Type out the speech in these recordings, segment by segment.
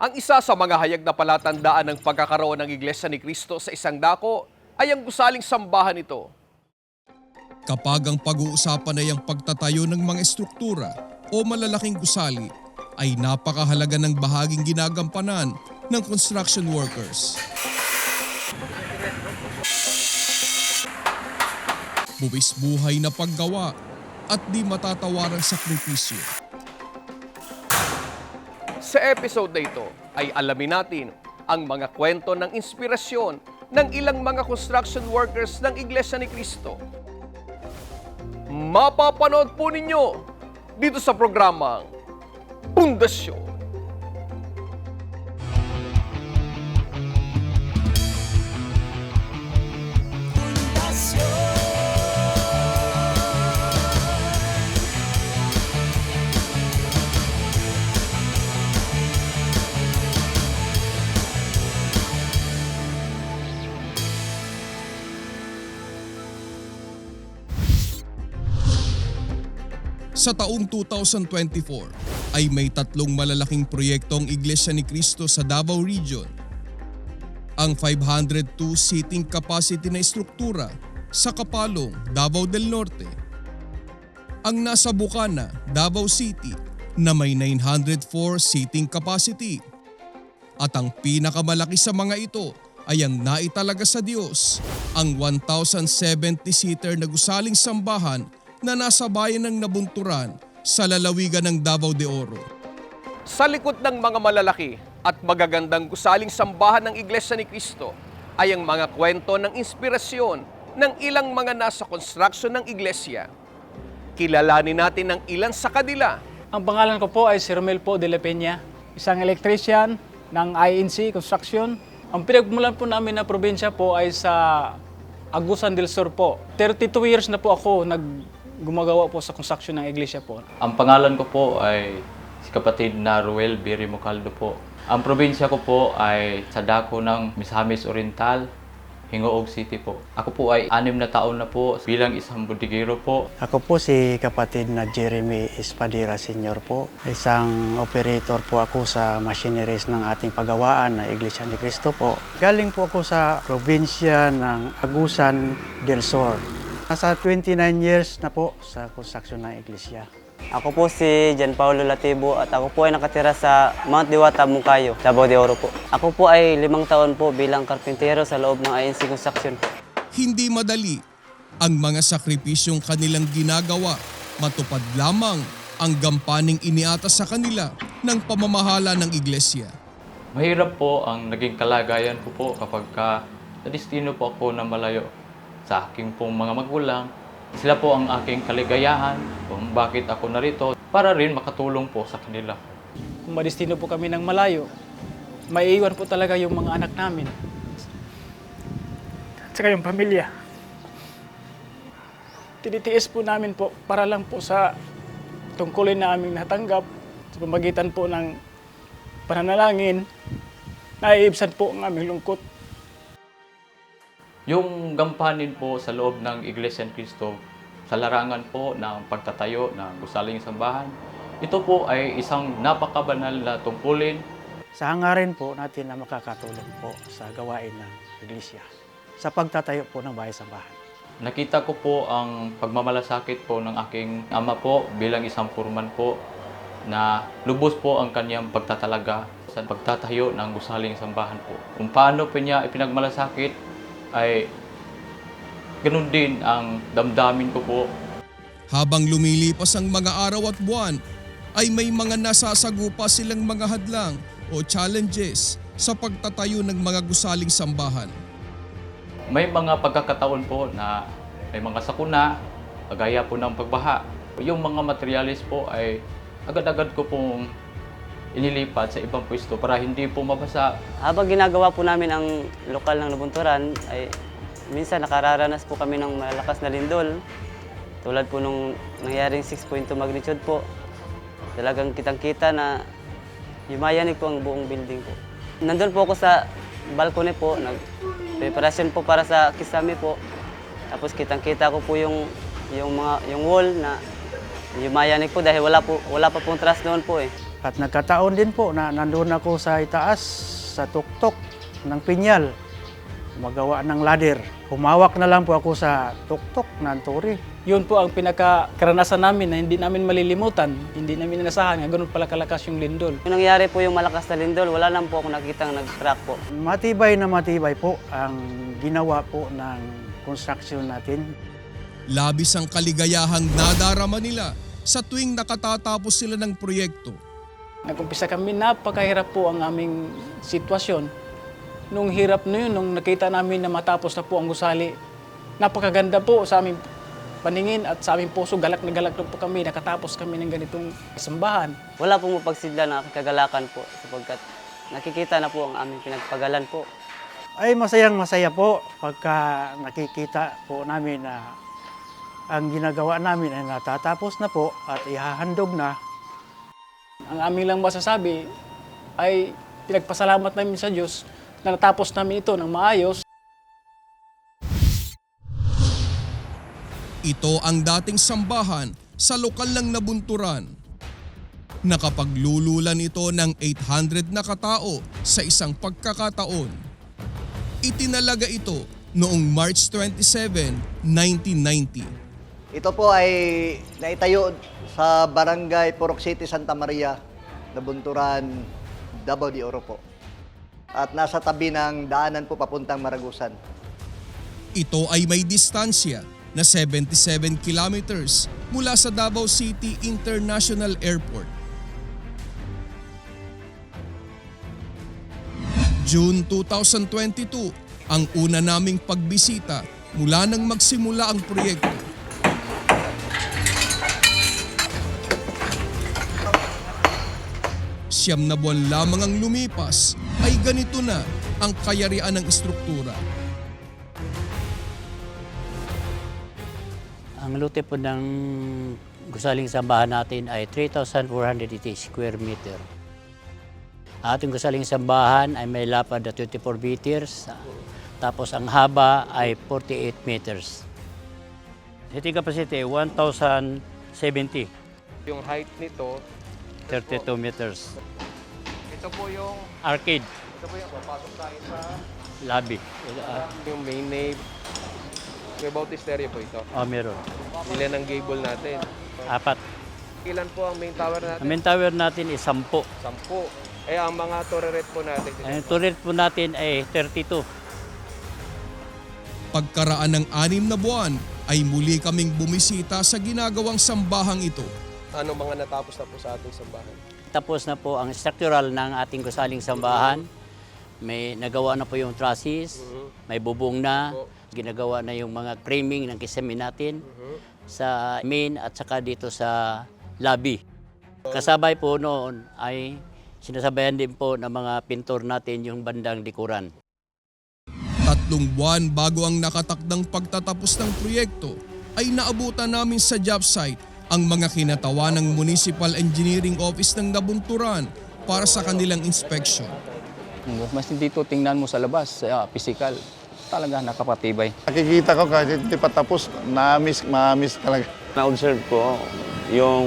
Ang isa sa mga hayag na palatandaan ng pagkakaroon ng Iglesia ni Cristo sa isang dako ay ang gusaling sambahan ito. Kapag ang pag-uusapan ay ang pagtatayo ng mga estruktura o malalaking gusali, ay napakahalaga ng bahaging ginagampanan ng construction workers. Buwis buhay na paggawa at di matatawarang sakripisyo. Sa episode na ito ay alamin natin ang mga kwento ng inspirasyon ng ilang mga construction workers ng Iglesia ni Cristo. Mapapanood po ninyo dito sa programang Pundasyon. Sa taong 2024 ay may tatlong malalaking proyektong Iglesia ni Cristo sa Davao Region. Ang 502 seating capacity na estruktura sa Kapalong, Davao del Norte. Ang nasa Bukana, Davao City na may 904 seating capacity. At ang pinakamalaki sa mga ito ay ang naitalaga sa Diyos, ang 1,070-seater na gusaling sambahan na nasa bayan ng Nabunturan sa lalawigan ng Davao de Oro. Sa likod ng mga malalaki at magagandang gusaling sambahan ng Iglesia ni Cristo ay ang mga kwento ng inspirasyon ng ilang mga nasa construction ng iglesia. Kilalanin natin ang ilan sa kanila. Ang pangalan ko po ay si Romel po de la Peña, isang electrician ng INC Construction. Ang pinagmulan po namin na probinsya po ay sa Agusan del Sur po. 32 years na po ako nag gumagawa po sa construction ng iglesia po. Ang pangalan ko po ay si kapatid na Ruel Biri Mocaldo po. Ang probinsya ko po ay sa dako ng Misamis Oriental, Hingoog City po. Ako po ay anim na taon na po bilang isang budigero po. Ako po si kapatid na Jeremy Espadira Senior po. Isang operator po ako sa machineries ng ating pagawaan na Iglesia ni Cristo po. Galing po ako sa probinsya ng Agusan del Sur. Nasa 29 years na po sa construction ng iglesia. Ako po si Jan Paulo Latibo at ako po ay nakatira sa Mount Diwata, Mungkayo, Davao de Oro po. Ako po ay limang taon po bilang karpintero sa loob ng INC Construction. Hindi madali ang mga sakripisyong kanilang ginagawa matupad lamang ang gampaning iniatas sa kanila ng pamamahala ng iglesia. Mahirap po ang naging kalagayan ko po kapag ka na-destino po ako na malayo sa aking pong mga magulang. Sila po ang aking kaligayahan kung bakit ako narito para rin makatulong po sa kanila. Kung madestino po kami ng malayo, maiiwan po talaga yung mga anak namin. At saka yung pamilya. Tinitiis po namin po para lang po sa tungkulin na aming natanggap sa pamagitan po ng pananalangin, naiibsan po ang aming lungkot. Yung gampanin po sa loob ng Iglesia ni Cristo sa larangan po ng pagtatayo ng gusaling sambahan, ito po ay isang napakabanal na tungkulin Sa hangarin po natin na makakatulong po sa gawain ng iglesia sa pagtatayo po ng bahay sambahan. Nakita ko po ang pagmamalasakit po ng aking ama po bilang isang purman po na lubos po ang kanyang pagtatalaga sa pagtatayo ng gusaling sambahan po. Kung paano po niya ipinagmalasakit ay ganun din ang damdamin ko po Habang lumilipas ang mga araw at buwan, ay may mga nasasagupa silang mga hadlang o challenges sa pagtatayo ng mga gusaling sambahan. May mga pagkakataon po na may mga sakuna, kagaya po ng pagbaha. Yung mga materialis po ay agad-agad ko pong inilipat sa ibang pwesto para hindi po mabasa. Habang ginagawa po namin ang lokal ng Nabunturan, ay minsan nakararanas po kami ng malakas na lindol. Tulad po nung nangyaring 6.2 magnitude po. Talagang kitang-kita na yumayanig po ang buong building po. Nandun po ako sa balcony po, nag preparasyon po para sa kisame po. Tapos kitang-kita ko po yung yung mga yung wall na yumayanig po dahil wala po wala pa pong trust noon po eh. At nagkataon din po na nandun ako sa itaas, sa tuktok ng pinyal, magawa ng ladder. Humawak na lang po ako sa tuktok ng turi. Yun po ang pinakakaranasan namin na hindi namin malilimutan. Hindi namin inasahan nga ganun pala kalakas yung lindol. Yung nangyari po yung malakas na lindol, wala lang po ako nakitang nag-crack po. Matibay na matibay po ang ginawa po ng construction natin. Labis ang kaligayahang nadarama nila sa tuwing nakatatapos sila ng proyekto. Nag-umpisa kami, napakahirap po ang aming sitwasyon. Nung hirap na yun, nung nakita namin na matapos na po ang gusali, napakaganda po sa aming paningin at sa aming puso, galak na galak na po kami, nakatapos kami ng ganitong sambahan. Wala pong mapagsidla na kagalakan po sapagkat nakikita na po ang aming pinagpagalan po. Ay masayang masaya po pagka nakikita po namin na ang ginagawa namin ay natatapos na po at ihahandog na. Ang aming lang masasabi ay pinagpasalamat namin sa Diyos na natapos namin ito ng maayos. Ito ang dating sambahan sa lokal ng nabunturan. Nakapaglululan ito ng 800 na katao sa isang pagkakataon. Itinalaga ito noong March 27, 1990. Ito po ay naitayo sa Barangay Purok City, Santa Maria, Nabunturan, Davao de Oro po. At nasa tabi ng daanan po papuntang Maragusan. Ito ay may distansya na 77 kilometers mula sa Davao City International Airport. June 2022, ang una naming pagbisita mula nang magsimula ang proyekto. Siyam na buwan lamang ang lumipas ay ganito na ang kayarian ng istruktura. Ang lote po ng gusaling sambahan natin ay 3,480 square meter. Ating gusaling sambahan ay may lapad na 24 meters, tapos ang haba ay 48 meters. Seating capacity 1,070, Yung height nito, 32 meters. ito po yung, Arcade, ito po yung papasok tayo sa lobby. Ah, yung main nave. May bautisterio po ito. oh, meron. Ilan ang gable natin? Apat. Ilan po ang main tower natin? Ang main tower natin is 10. Sampu. Eh, ang mga turret po natin. Ang turret po natin ay 32. Pagkaraan ng anim na buwan ay muli kaming bumisita sa ginagawang sambahang ito. Ano mga natapos na po sa ating sambahan? Tapos na po ang structural ng ating gusaling sambahan. May nagawa na po yung trusses, may bubong na, ginagawa na yung mga framing ng kisame natin sa main at saka dito sa lobby. Kasabay po noon ay sinasabayan din po ng mga pintor natin yung bandang likuran. Tatlong buwan bago ang nakatakdang pagtatapos ng proyekto ay naabutan namin sa job site ang mga kinatawa ng Municipal Engineering Office ng Nabunturan para sa kanilang inspection. Mas dito tingnan mo sa labas, sa physical, talaga nakapatibay. Nakikita ko kahit hindi pa tapos, na-miss, ma-miss talaga. Na-observe ko yung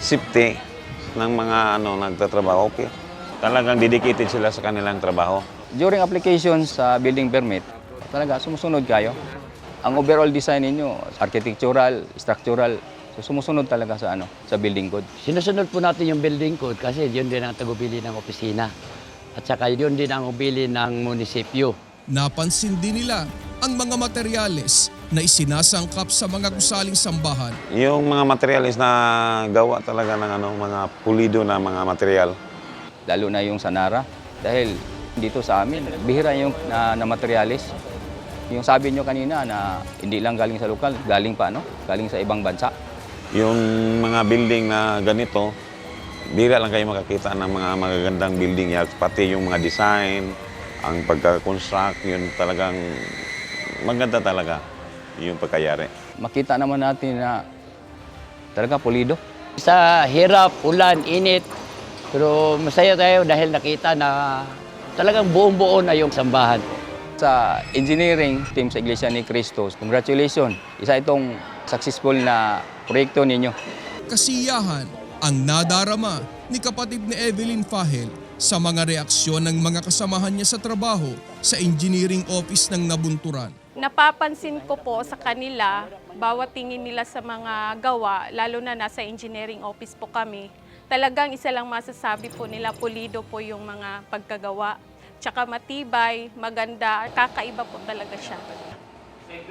safety ng mga ano nagtatrabaho. Okay. Talagang dedicated sila sa kanilang trabaho. During application sa building permit, talaga sumusunod kayo. Ang overall design ninyo, architectural, structural, so sumusunod talaga sa ano, sa building code. Sinusunod po natin yung building code kasi yun din ang tagubili ng opisina. At saka yun din ang ubili ng munisipyo. Napansin din nila ang mga materyales na isinasangkap sa mga gusaling sambahan. Yung mga materialis na gawa talaga ng ano, mga pulido na mga material. Lalo na yung Sanara. Dahil dito sa amin, bihira yung na, na materialis. Yung sabi nyo kanina na hindi lang galing sa lokal, galing pa, no? Galing sa ibang bansa. Yung mga building na ganito, bira lang kayo makakita ng mga magagandang building yan. Pati yung mga design, ang pagka-construct, yun talagang maganda talaga yung pagkayari. Makita naman natin na talaga pulido. Sa hirap, ulan, init, pero masaya tayo dahil nakita na talagang buong-buo na yung sambahan. Sa engineering team sa Iglesia ni Cristo, congratulations. Isa itong successful na proyekto ninyo. Kasiyahan ang nadarama ni kapatid ni Evelyn Fahel sa mga reaksyon ng mga kasamahan niya sa trabaho sa engineering office ng nabunturan. Napapansin ko po sa kanila, bawat tingin nila sa mga gawa, lalo na nasa engineering office po kami, talagang isa lang masasabi po nila, pulido po yung mga pagkagawa. Tsaka matibay, maganda, kakaiba po talaga siya.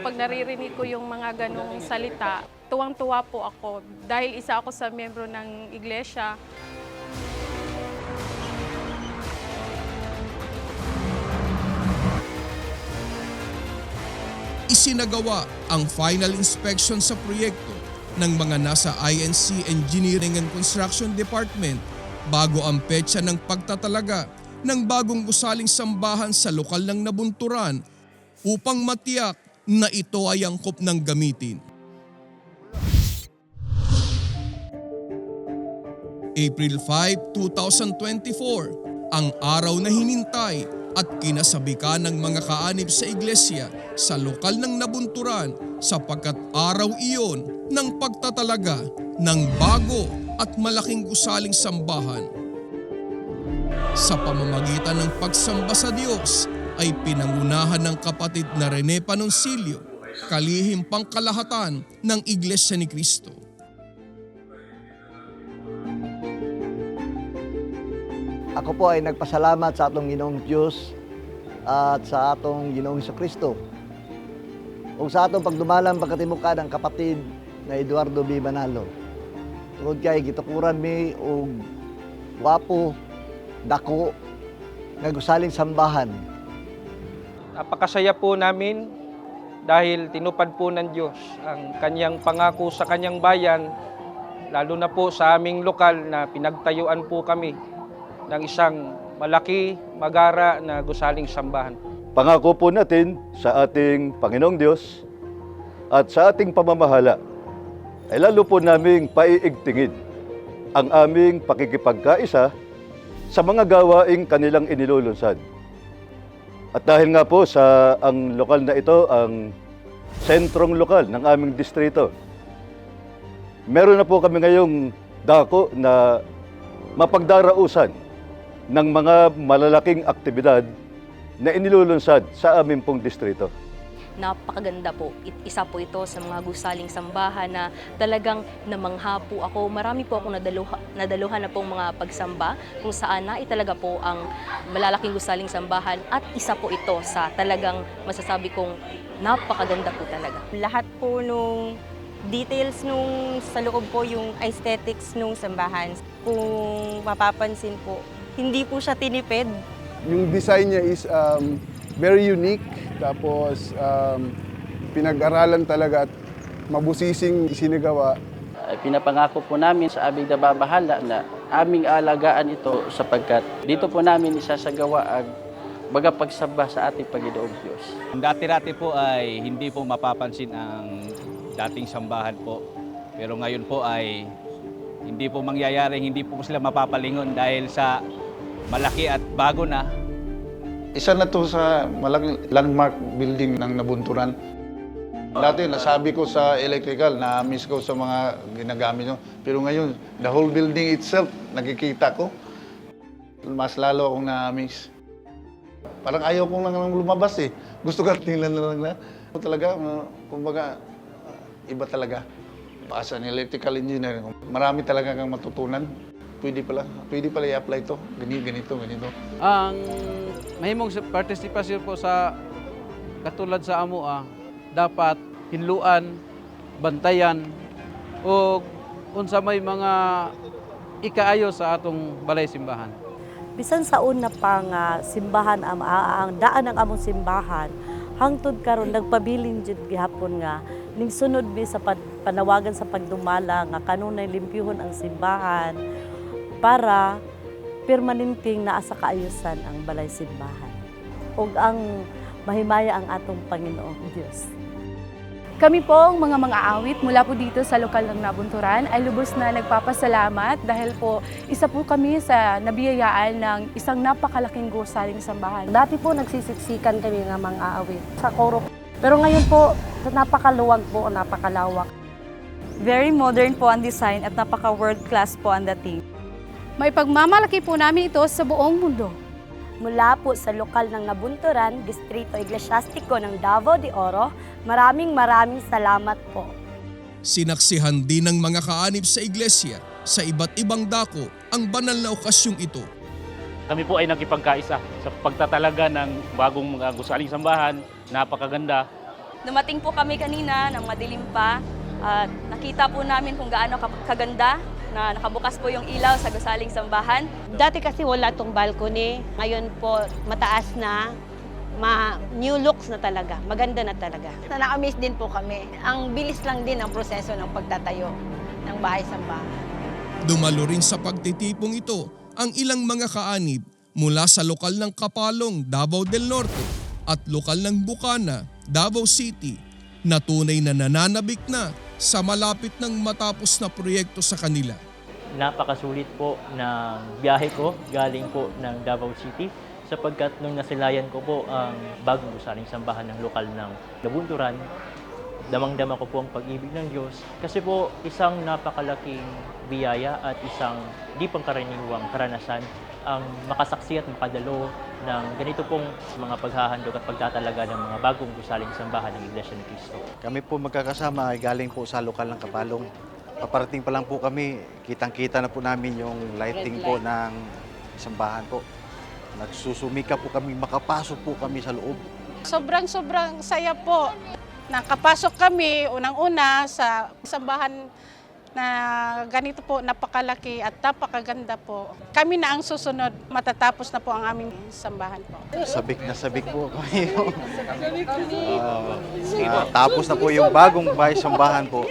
Pag naririnig ko yung mga ganong salita, tuwang-tuwa po ako dahil isa ako sa membro ng iglesia. Isinagawa ang final inspection sa proyekto ng mga nasa INC Engineering and Construction Department bago ang petsa ng pagtatalaga ng bagong gusaling sambahan sa lokal ng nabunturan upang matiyak na ito ay angkop ng gamitin. April 5, 2024, ang araw na hinintay at kinasabikan ng mga kaanib sa iglesia sa lokal ng nabunturan sapagkat araw iyon ng pagtatalaga ng bago at malaking gusaling sambahan. Sa pamamagitan ng pagsamba sa Diyos ay pinangunahan ng kapatid na Rene Panoncilio, kalihim pangkalahatan ng Iglesia ni Cristo. Ako po ay nagpasalamat sa atong Ginoong Diyos at sa atong Ginoong Hesus Kristo. O sa atong pagdumalang pagkatimuka ng kapatid na Eduardo B. Manalo. Tungod kay gitukuran mi og wapo, dako, nga gusaling sambahan. Napakasaya po namin dahil tinupad po ng Diyos ang kanyang pangako sa kanyang bayan, lalo na po sa aming lokal na pinagtayuan po kami ng isang malaki, magara na gusaling sambahan. Pangako po natin sa ating Panginoong Diyos at sa ating pamamahala ay lalo po naming paiigtingin ang aming pakikipagkaisa sa mga gawaing kanilang inilulunsad. At dahil nga po sa ang lokal na ito, ang sentrong lokal ng aming distrito, meron na po kami ngayong dako na mapagdarausan ng mga malalaking aktibidad na inilulunsad sa aming pong distrito. Napakaganda po. It- Isa po ito sa mga gusaling sambahan na talagang namangha po ako. Marami po akong nadaluha, nadaluhan na pong mga pagsamba kung saan na italaga po ang malalaking gusaling sambahan at isa po ito sa talagang masasabi kong napakaganda po talaga. Lahat po nung details nung sa loob po yung aesthetics nung sambahan. Kung mapapansin po, hindi po siya tinipid. Yung design niya is um, very unique. Tapos um, pinag-aralan talaga at mabusising isinagawa. Ay, Pinapangako po namin sa aming nababahala na aming alagaan ito sapagkat dito po namin isasagawa ang baga pagsamba sa ating Panginoong Diyos. Dati-dati po ay hindi po mapapansin ang dating sambahan po. Pero ngayon po ay hindi po mangyayaring hindi po sila mapapalingon dahil sa malaki at bago na Isa na to sa malaking landmark building ng nabunturan. Dati nasabi ko sa electrical na miss ko sa mga ginagamit nyo. Pero ngayon, the whole building itself, nakikita ko. Mas lalo akong na-miss. Parang ayaw kong lang lumabas eh. Gusto ko tingnan na lang na. Talaga, kumbaga, iba talaga. As an electrical engineer, marami talaga kang matutunan. Pwede pala, pwede pala i-apply to. Ganito, ganito, ganito. ang mahimong partisipasyon po sa katulad sa amo ah, dapat hinluan, bantayan o unsa may mga ikaayo sa atong balay simbahan. bisan sa una pa nga simbahan am a- ang daan ng among simbahan hangtod karon nagpabilin jud gihapon nga ning sunod bi sa panawagan sa pagdumala nga kanunay limpyuhon ang simbahan para permanenteng naa sa kaayusan ang balay simbahan ug ang mahimaya ang atong Panginoong Diyos. Kami pong mga mga awit mula po dito sa lokal ng Nabunturan ay lubos na nagpapasalamat dahil po isa po kami sa nabiyayaan ng isang napakalaking gusaling sambahan. Dati po nagsisiksikan kami nga mga awit sa koro. Pero ngayon po, napakaluwag po, napakalawak. Very modern po ang design at napaka world class po ang dating. May pagmamalaki po namin ito sa buong mundo. Mula po sa lokal ng Nabunturan, Distrito Eclesiastico ng Davao de Oro, maraming maraming salamat po. Sinaksihan din ng mga kaanib sa iglesia sa iba't ibang dako ang banal na okasyong ito. Kami po ay nakipagkaisa sa pagtatalaga ng bagong mga gusaling sambahan. Napakaganda. Dumating po kami kanina ng madilim pa at nakita po namin kung gaano kaganda na nakabukas po yung ilaw sa gusaling sambahan. Dati kasi wala tong balcony. Ngayon po mataas na. Ma new looks na talaga. Maganda na talaga. Na-amaze din po kami. Ang bilis lang din ang proseso ng pagtatayo ng bahay-sambahan. Dumalo rin sa pagtitipong ito ang ilang mga kaanib mula sa lokal ng Kapalong, Davao del Norte at lokal ng Bukana, Davao City na tunay na nananabik na sa malapit ng matapos na proyekto sa kanila. napakasulit po ng biyahe ko galing po ng Davao City sapagkat nung nasilayan ko po ang bagong gusaling sambahan ng lokal ng Labunturan, damang-dama ko po ang pag-ibig ng Diyos kasi po isang napakalaking biyaya at isang di pangkaraniwang karanasan ang makasaksi at makadalo ng ganito pong mga paghahandog at pagtatalaga ng mga bagong gusaling sambahan ng Iglesia ni Cristo. Kami po magkakasama ay galing po sa lokal ng Kapalong. Paparating pa lang po kami, kitang-kita na po namin yung lighting po ng sambahan po. Nagsusumika po kami, makapasok po kami sa loob. Sobrang-sobrang saya po. Nakapasok kami unang-una sa sambahan na ganito po napakalaki at napakaganda po. Kami na ang susunod, matatapos na po ang aming sambahan po. Sabik na sabik po kami. Ah, ah, tapos na po yung bagong bahay sambahan po.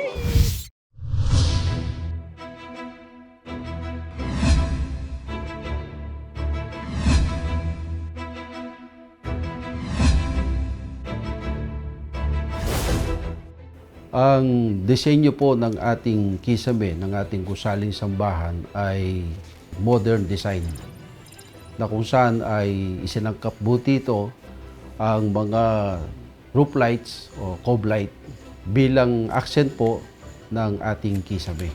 Ang disenyo po ng ating kisame, ng ating gusaling sambahan ay modern design na kung saan ay isinangkap buti ito ang mga roof lights o cove light bilang accent po ng ating kisame.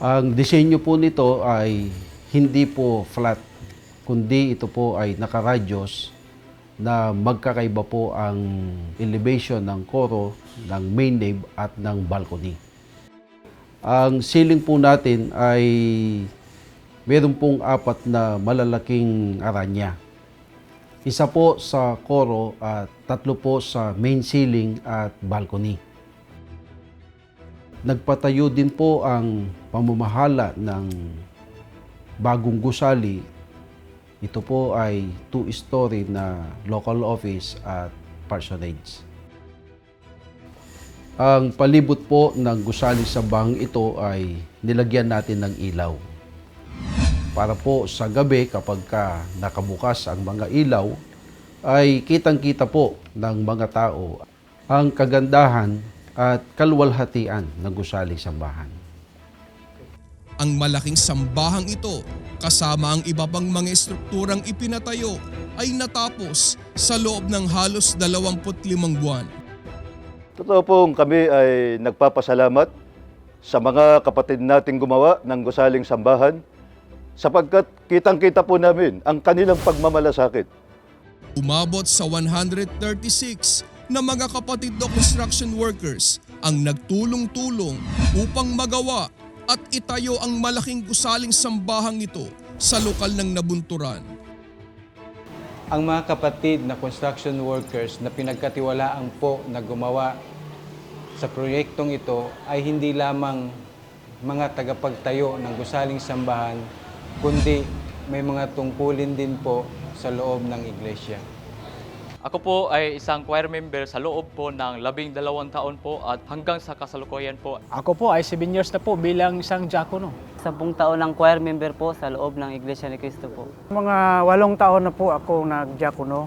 Ang disenyo po nito ay hindi po flat, kundi ito po ay nakaradyos na magkakaiba po ang elevation ng koro, ng main nave at ng balcony. Ang ceiling po natin ay meron pong apat na malalaking aranya. Isa po sa koro at tatlo po sa main ceiling at balcony. Nagpatayo din po ang pamamahala ng bagong gusali ito po ay two-story na local office at parsonage. Ang palibot po ng gusali sa bang ito ay nilagyan natin ng ilaw. Para po sa gabi kapag ka nakabukas ang mga ilaw, ay kitang-kita po ng mga tao ang kagandahan at kalwalhatian ng gusali sambahan. Ang malaking sambahang ito kasama ang iba pang mga estrukturang ipinatayo ay natapos sa loob ng halos 25 buwan. Totoo pong kami ay nagpapasalamat sa mga kapatid nating gumawa ng gusaling sambahan sapagkat kitang-kita po namin ang kanilang pagmamalasakit. Umabot sa 136 na mga kapatid na construction workers ang nagtulong-tulong upang magawa at itayo ang malaking gusaling sambahang ito sa lokal ng Nabunturan. Ang mga kapatid na construction workers na pinagkatiwalaan po na gumawa sa proyektong ito ay hindi lamang mga tagapagtayo ng gusaling sambahan, kundi may mga tungkulin din po sa loob ng iglesia. Ako po ay isang choir member sa loob po ng labing dalawang taon po at hanggang sa kasalukuyan po. Ako po ay 7 years na po bilang isang diakono. Sampung taon ng choir member po sa loob ng Iglesia ni Cristo po. Mga walong taon na po ako nagdiakono.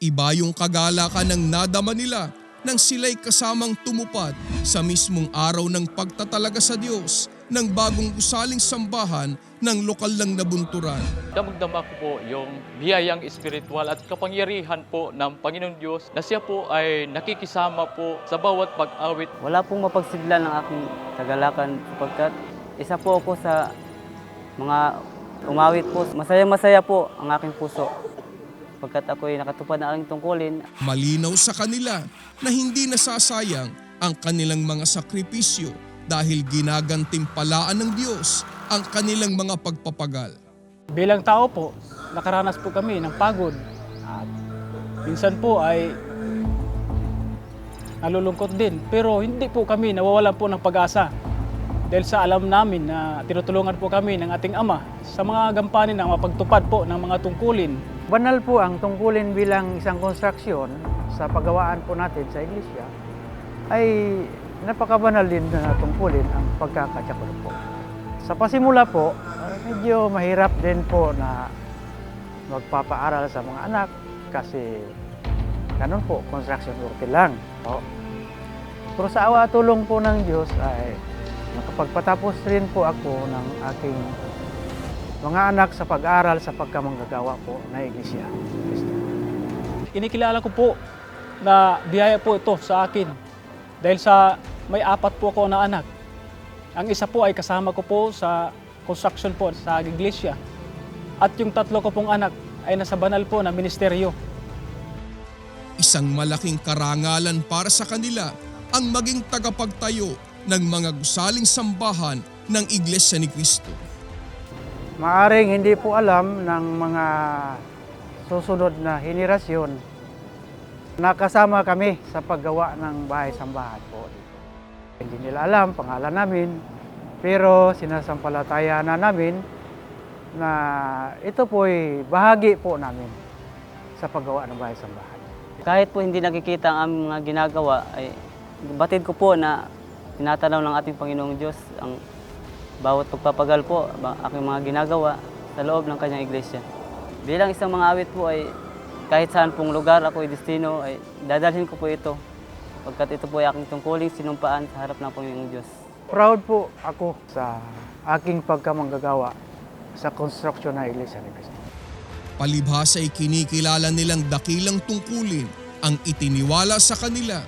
Iba yung kagalakan ng nadama nila nang sila'y kasamang tumupad sa mismong araw ng pagtatalaga sa Diyos ng bagong gusaling sambahan ng lokal ng nabunturan. Damagdama ko po yung biyayang espiritual at kapangyarihan po ng Panginoong Diyos na siya po ay nakikisama po sa bawat pag-awit. Wala pong mapagsidlan ng aking tagalakan sapagkat isa po ako sa mga umawit po. Masaya-masaya po ang aking puso pagkat ako ay nakatupad ng aking tungkulin. Malinaw sa kanila na hindi nasasayang ang kanilang mga sakripisyo dahil ginagantimpalaan ng Diyos ang kanilang mga pagpapagal. Bilang tao po, nakaranas po kami ng pagod. At minsan po ay nalulungkot din. Pero hindi po kami nawawalan po ng pag-asa. Dahil sa alam namin na tinutulungan po kami ng ating Ama sa mga gampanin ng mapagtupad po ng mga tungkulin. Banal po ang tungkulin bilang isang konstruksyon sa paggawaan po natin sa iglesia ay napakabanal din na tungkulin ang pagkakatsakulo po. Sa pasimula po, medyo mahirap din po na magpapaaral sa mga anak kasi ganun po, construction worker lang. Po. Pero sa awa tulong po ng Diyos ay nakapagpatapos rin po ako ng aking mga anak sa pag-aral sa pagkamanggagawa po na iglesia. Inikilala ko po na biyaya po ito sa akin dahil sa may apat po ako na anak. Ang isa po ay kasama ko po sa construction po sa iglesia. At yung tatlo ko pong anak ay nasa banal po na ministeryo. Isang malaking karangalan para sa kanila ang maging tagapagtayo ng mga gusaling sambahan ng Iglesia ni Cristo. Maaring hindi po alam ng mga susunod na henerasyon na kasama kami sa paggawa ng bahay-sambahan po. Hindi nila alam pangalan namin, pero sinasampalataya na namin na ito po ay bahagi po namin sa paggawa ng bahay-sambahan. Kahit po hindi nakikita ang mga ginagawa, ay batid ko po na tinatanaw ng ating Panginoong Diyos ang bawat pagpapagal po, aking mga ginagawa sa loob ng kanyang iglesia. Bilang isang mga awit po ay kahit saan pong lugar ako ay destino, ay dadalhin ko po ito. Pagkat ito po ay aking tungkuling sinumpaan sa harap ng Panginoong Diyos. Proud po ako sa aking pagkamanggagawa sa construction ng Iglesia ni Cristo. Palibhasa ay kinikilala nilang dakilang tungkulin ang itiniwala sa kanila.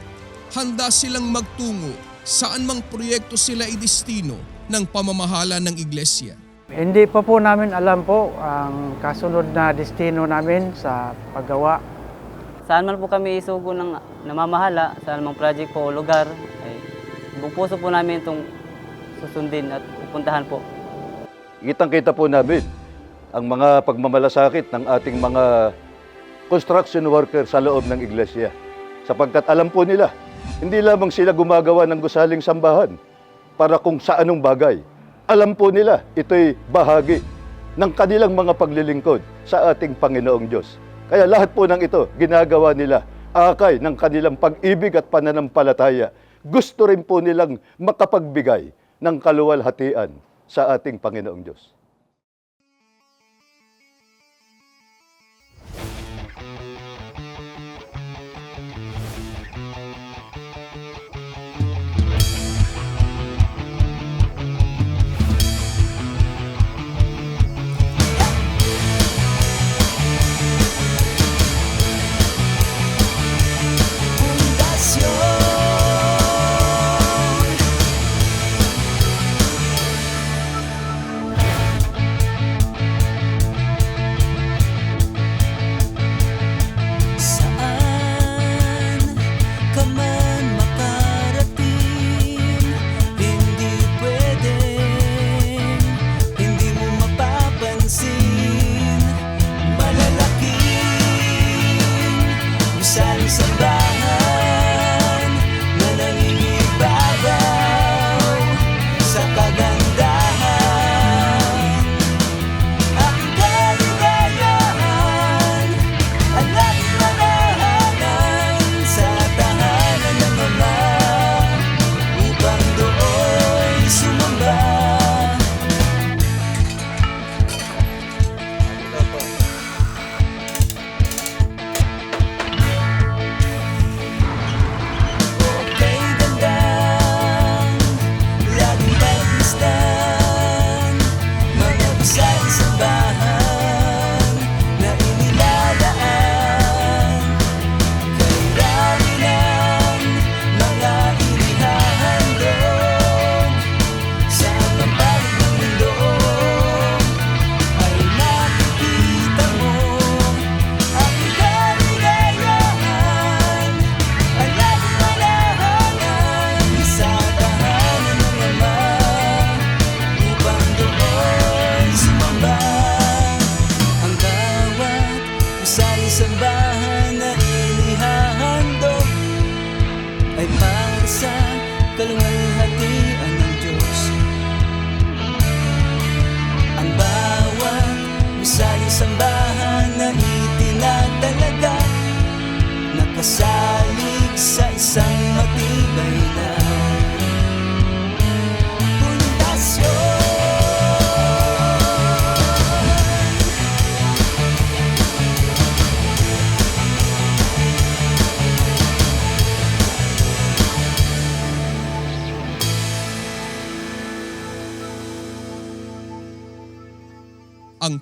Handa silang magtungo saan mang proyekto sila idestino ng pamamahala ng iglesia. Hindi pa po namin alam po ang kasunod na destino namin sa paggawa. Saan man po kami isugo ng namamahala, saan mang project po o lugar, ay buong po namin itong susundin at pupuntahan po. Kitang-kita po namin ang mga pagmamalasakit ng ating mga construction worker sa loob ng iglesia. Sapagkat alam po nila, hindi lamang sila gumagawa ng gusaling sambahan para kung sa anong bagay. Alam po nila, ito'y bahagi ng kanilang mga paglilingkod sa ating Panginoong Diyos. Kaya lahat po ng ito, ginagawa nila akay ng kanilang pag-ibig at pananampalataya. Gusto rin po nilang makapagbigay ng kaluwalhatian sa ating Panginoong Diyos.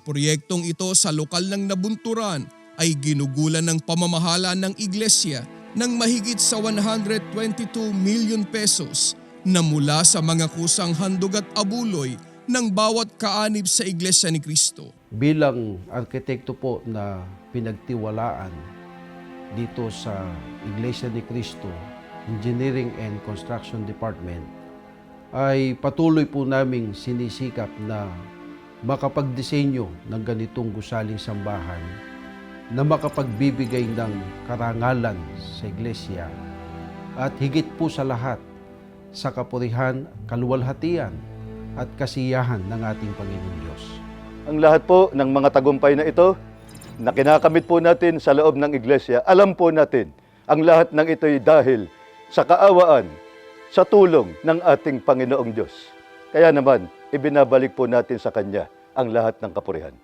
Proyektong ito sa lokal ng nabunturan ay ginugulan ng pamamahala ng iglesia ng mahigit sa 122 million pesos na mula sa mga kusang handog at abuloy ng bawat kaanib sa Iglesia ni Kristo. bilang arkitekto po na pinagtiwalaan dito sa Iglesia ni Cristo Engineering and Construction Department ay patuloy po naming sinisikap na makapagdisenyo ng ganitong gusaling sambahan na makapagbibigay ng karangalan sa iglesia at higit po sa lahat sa kapurihan, kaluwalhatian at kasiyahan ng ating Panginoon Diyos. Ang lahat po ng mga tagumpay na ito na kinakamit po natin sa loob ng iglesia, alam po natin ang lahat ng ito'y dahil sa kaawaan, sa tulong ng ating Panginoong Diyos. Kaya naman, ibinabalik po natin sa Kanya ang lahat ng kapurihan.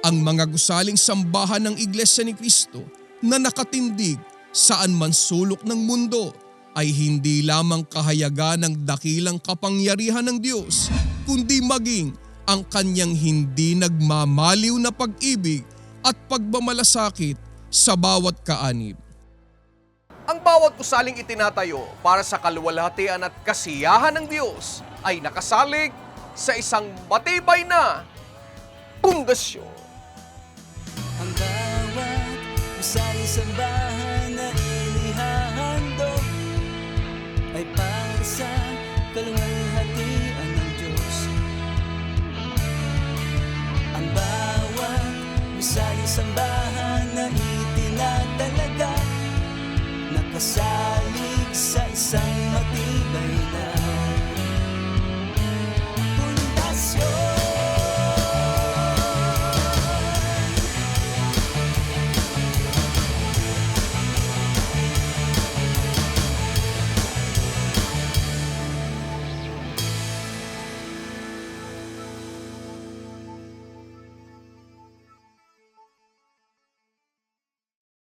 Ang mga gusaling sambahan ng Iglesia ni Kristo na nakatindig saan man sulok ng mundo ay hindi lamang kahayagan ng dakilang kapangyarihan ng Diyos, kundi maging ang kanyang hindi nagmamaliw na pag-ibig at pagmamalasakit sa bawat kaanib. Ang bawat gusaling itinatayo para sa kaluwalhatian at kasiyahan ng Diyos ay nakasalig sa isang matibay na pundasyon. Ang